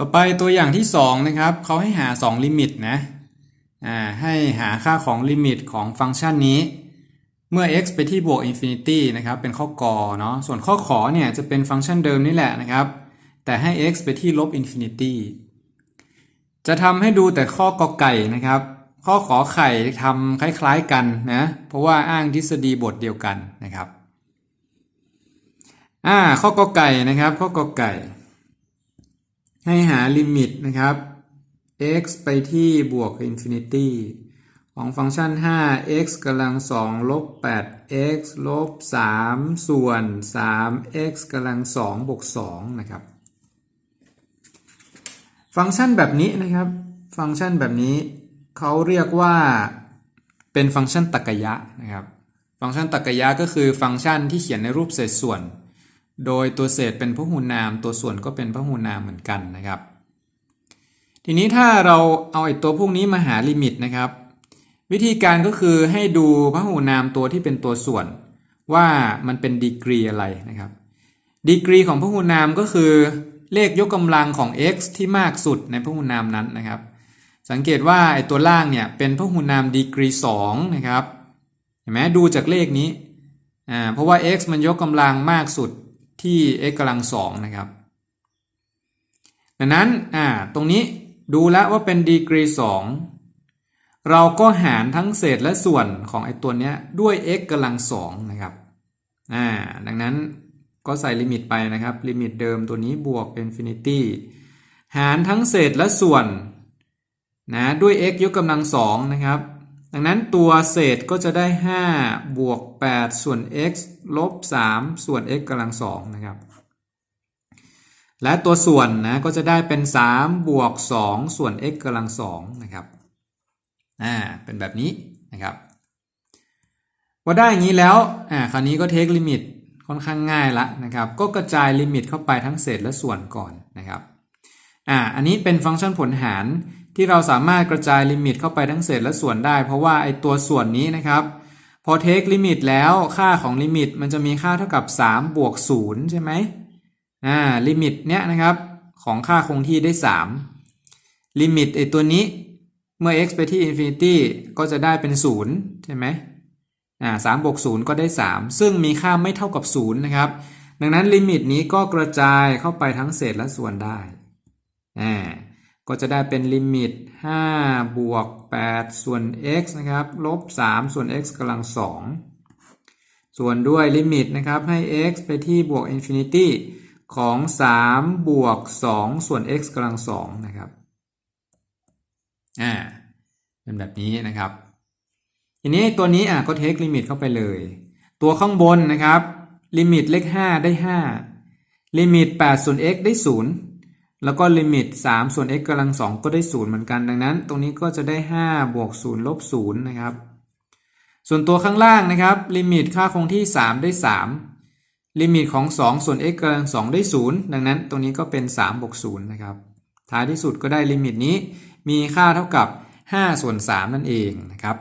ต่อไปตัวอย่างที่2นะครับเขาให้หา2ลิมิตนะอ่าให้หาค่าของลิมิตของฟังก์ชันนี้ เมื่อ x ไปที่บวก infinity นะครับเป็นข้อกอเนาะส่วนข้อขอเนี่ยจะเป็นฟังก์ชันเดิมนี่แหละนะครับ แต่ให้ x ไปที่ลบ infinity จะทำให้ดูแต่ข้อกอไก่นะครับ ข้อขอไข่ทำคล้ายๆกันนะเพราะว่าอ้างทฤษฎีบทเดียวกันนะครับอ่าข้อกอไก่นะครับ ข้อกอไก่ ให้หาลิมิตนะครับ x ไปที่บวก infinity ของฟังก์ชัน 5x กำลัง 2 ลบ 8x ลบ 3 ส่วน 3x กำลัง 2 บวก 2 นะครับ ฟังก์ชันแบบนี้นะครับ ฟังก์ชันแบบนี้เขาเรียกว่าเป็นฟังก์ชันตรรกะยะนะครับ ฟังก์ชันตรรกยะก็คือฟังก์ชันที่เขียนในรูปเศษส่วน โดยตัวเศษเป็นพหูนาม ตัวส่วนก็เป็นพหูนามเหมือนกันนะครับ ทีนี้ถ้าเราเอาไอ้ตัวพวกนี้มาหาลิมิตนะครับ วิธีการก็คือให้ดูพหูนามตัวที่เป็นตัวส่วน ว่ามันเป็นดีกรีอะไรนะครับดีกรีของพหูนามก็คือ เลขยกกำลังของ x ที่มากสุดในพหูนามนั้นนะครับ สังเกตว่าไอ้ตัวล่างเนี่ยเป็นพหูนามดีกรี2นะครับเห็นไหมดูจากเลขนี้อ่าเพราะว่า x มันยกกำลังมากสุด ที่ x กำลัง2นะครับ ดังนั้นอ่าตรงนี้ดูแล้วว่าเป็นดีกรี2เราก็หารทั้งเศษและส่วนของไอตัวเนี้ยด้วย x กำลัง2นะครับอ่าดังนั้นก็ใส่ลิมิตไปนะครับ ลิมิตเดิมตัวนี้บวก infinity หารทั้งเศษและส่วนนะด้วย x ยกกำลัง2นะครับ ดังนั้นตัวเศษก็จะได้ 5 บวก 8 ส่วน x ลบ 3 ส่วน x กำลัง2นะครับ และตัวส่วนนะก็จะได้เป็น 3 บวก 2 ส่วน x กำลัง2นะครับ อ่า เป็นแบบนี้นะครับพอได้อย่างนี้แล้ว อ่า คราวนี้ก็เทคลิมิตค่อนข้างง่ายละนะครับ ก็กระจายลิมิตเข้าไปทั้งเศษและส่วนก่อนนะครับ อ่า อันนี้เป็นฟังก์ชันผลหาร ที่เราสามารถกระจายลิมิตเข้าไปทั้งเศษและส่วนได้ เพราะว่าไอตัวส่วนนี้นะครับ พอเทคลิมิตแล้วค่าของลิมิตมันจะมีค่าเท่ากับ 3 บวก 0 ใช่ไหมอ่าลิมิตเนี้ยนะครับ ของค่าคงที่ได้ 3 ลิมิตไอตัวนี้เมื่อ x ไปที่ infinity ก็จะได้เป็น 0 ใช่ไหมอ่าสามบวก0ก็ได้ 3 ซึ่งมีค่าไม่เท่ากับ 0 นะครับ ดังนั้นลิมิตนี้ก็กระจายเข้าไปทั้งเศษและส่วนได้อ่า ก็จะได้เป็นลิมิต 5 บวก 8 ส่วน x นะครับ ลบ 3 ส่วน x กำลัง 2 ส่วนด้วยลิมิตนะครับ ให้ x ไปที่บวก infinity ของ 3 บวก 2 ส่วน x กำลัง 2 นะครับ อ่า เป็นแบบนี้นะครับ ทีนี้ตัวนี้อะก็เทคลิมิตเข้าไปเลย ตัวข้างบนนะครับ ลิมิตเลข 5 ได้ 5 ลิมิต8ส่วน x ได้ 0 แล้วก็ลิมิต 3 ส่วน x กำลัง 2 ก็ได้ 0 เหมือนกัน ดังนั้น ตรงนี้ก็จะได้ 5 บวก 0 ลบ 0 นะครับ ส่วนตัวข้างล่างนะครับ ลิมิตค่าคงที่ 3 ได้ 3 ลิมิตของ 2 ส่วน x กำลัง 2 ได้ 0 ดังนั้น ตรงนี้ก็เป็น 3 บวก 0 นะครับ ท้ายที่สุดก็ได้ลิมิตนี้ มีค่าเท่ากับ 5 ส่วน 3 นั่นเองนะครับ